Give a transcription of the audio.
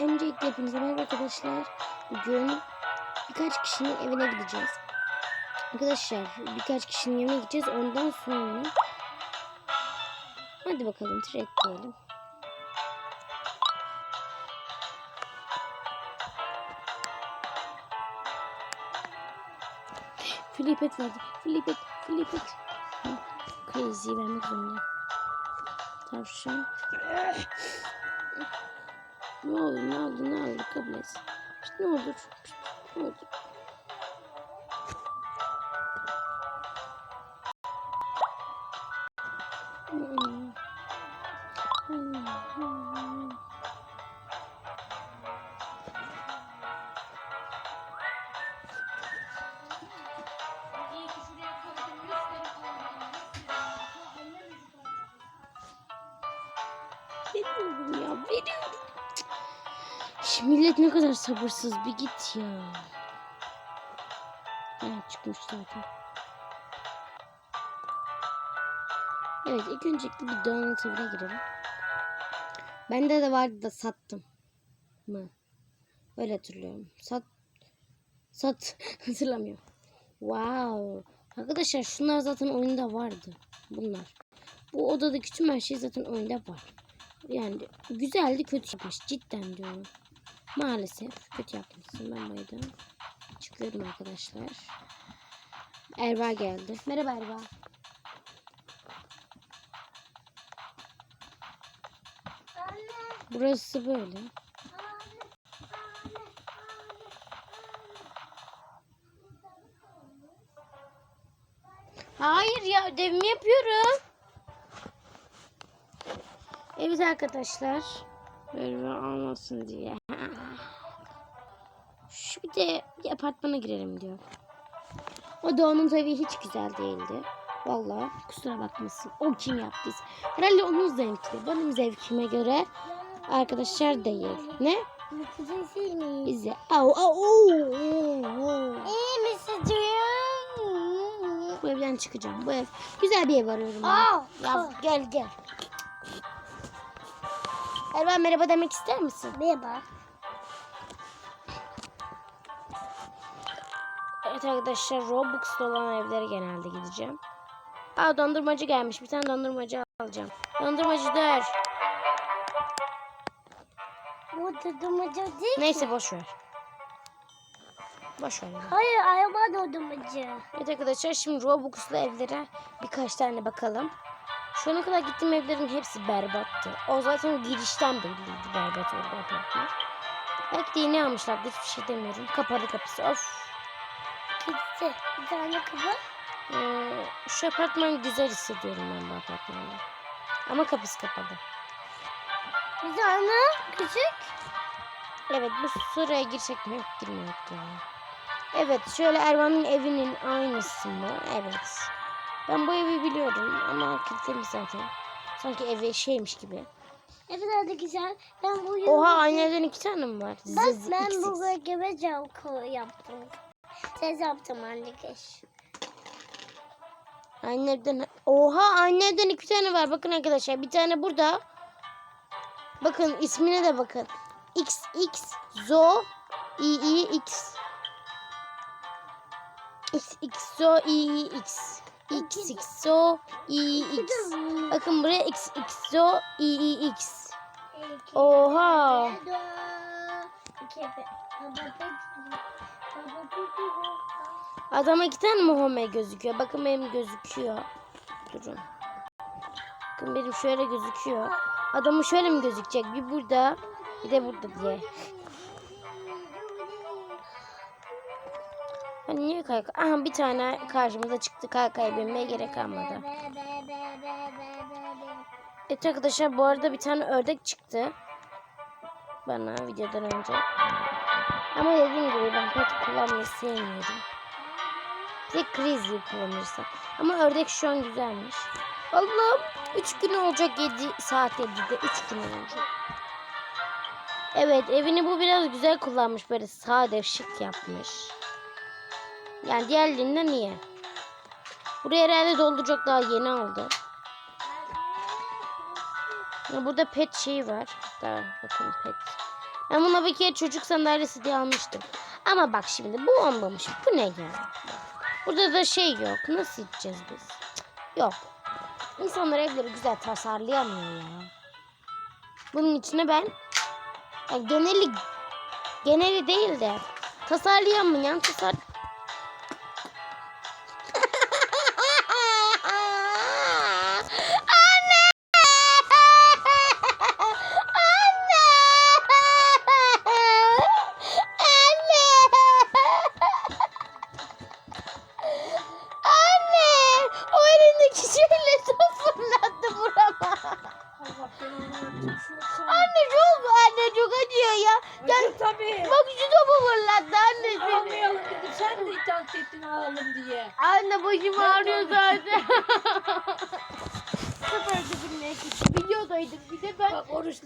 Öncelikle hepinize merhaba arkadaşlar. Bugün birkaç kişinin evine gideceğiz. Arkadaşlar birkaç kişinin evine gideceğiz. Ondan sonra hadi bakalım trade diyelim. Flipet verdi. Flipet, flipet. Crazy vermek zorunda. Tavşan. Ne olur ne oldu ne oldu kabul et. İşte ne olur. Ne olur. Veriyorum ya veriyorum. Millet ne kadar sabırsız bir git ya. Ha, çıkmış zaten. Evet ilk öncelikle bir donut evine girelim. Bende de vardı da sattım. Mı? Öyle hatırlıyorum. Sat. Sat. Hatırlamıyorum. Wow. Arkadaşlar şunlar zaten oyunda vardı. Bunlar. Bu odadaki tüm her şey zaten oyunda var. Yani güzeldi kötü yapmış. Cidden diyorum. Maalesef kötü yapmışsın. Ben baydım. Çıkıyorum arkadaşlar. Erva geldi. Merhaba Erva. Burası böyle. Hayır ya ödevimi yapıyorum. Evet arkadaşlar. Böyle olmasın diye. Şu bir de bir apartmana girelim diyor. O da onun evi hiç güzel değildi. Vallahi kusura bakmasın. O kim yaptıysa. Herhalde onun zevki. Benim zevkime göre arkadaşlar değil. Ne? Mutlusun mi? Bize. Au au. au. İyi misin canım? Bu evden çıkacağım. Bu ev güzel bir ev arıyorum. Aa, Ya gel gel. Ervan merhaba demek ister misin? Merhaba. Evet arkadaşlar Robux'ta olan evlere genelde gideceğim. Aa dondurmacı gelmiş. Bir tane dondurmacı alacağım. Dondurmacı dur. Bu dondurmacı değil Neyse mi? boş ver. Boş ver. Hayır araba dondurmacı. Evet arkadaşlar şimdi Robux'lu evlere birkaç tane bakalım. Şu ana kadar gittiğim evlerin hepsi berbattı. O zaten girişten belliydi berbat oldu apartman. Belki de yeni almışlardı hiçbir şey demiyorum. Kapalı kapısı of. Gitti. Bir tane kızı. Ee, şu apartman güzel hissediyorum ben bu apartmanda. Ama kapısı kapalı. Bir tane küçük. Evet bu sıraya girsek mi? Yok girmeyek ya. Evet şöyle Ervan'ın evinin aynısı mı? Evet. Ben bu evi biliyorum ama kilitlemiş zaten. Sanki evi şeymiş gibi. Evet hadi güzel. Ben bu Oha aynı evden iki tane mi var? Bak Zız, ben bu bölgeme cam yaptım. Ses yaptım anne keş. Aynı evden... Oha aynı evden iki tane var. Bakın arkadaşlar bir tane burada. Bakın ismine de bakın. XX Zo II X X X Zo II X X X Zo II X Bakın buraya X X Zo II X Oha. Adama iki tane mi home gözüküyor? Bakın benim gözüküyor. Durun. Bakın benim şöyle gözüküyor. Adamı şöyle mi gözükecek? Bir burada, bir de burada diye. Hani niye kayka? Aha bir tane karşımıza çıktı. Kaykaya binmeye gerek kalmadı. Evet arkadaşlar bu arada bir tane ördek çıktı. Bana videodan önce. Ama dediğim gibi ben pet kullanmayı sevmiyorum. Bir de Crazy kullanırsa. Ama ördek şu an güzelmiş. Allah'ım 3 gün olacak 7 saat 7'de 3 gün olacak. Evet evini bu biraz güzel kullanmış böyle sade şık yapmış. Yani diğerlerinden niye? Buraya herhalde dolduracak daha yeni aldı. Burada pet şeyi var. Daha bakın pet. Ben buna bir kere çocuk sandalyesi diye almıştım. Ama bak şimdi bu olmamış. Bu ne ya? Burada da şey yok. Nasıl gideceğiz biz? Yok. İnsanlar evleri güzel tasarlayamıyor ya. Bunun içine ben yani geneli geneli değil de tasarlayamayan tasar Allah belanı versin. Anne çok anne acıyor ya. Acı tabii. Bak şu topu fırlattı annesi. Almayalım dedim. Sen de itaat ettin alalım diye. Anne başım ağrıyor zaten. Süper güzel Videodaydık bir de ben Bak oruç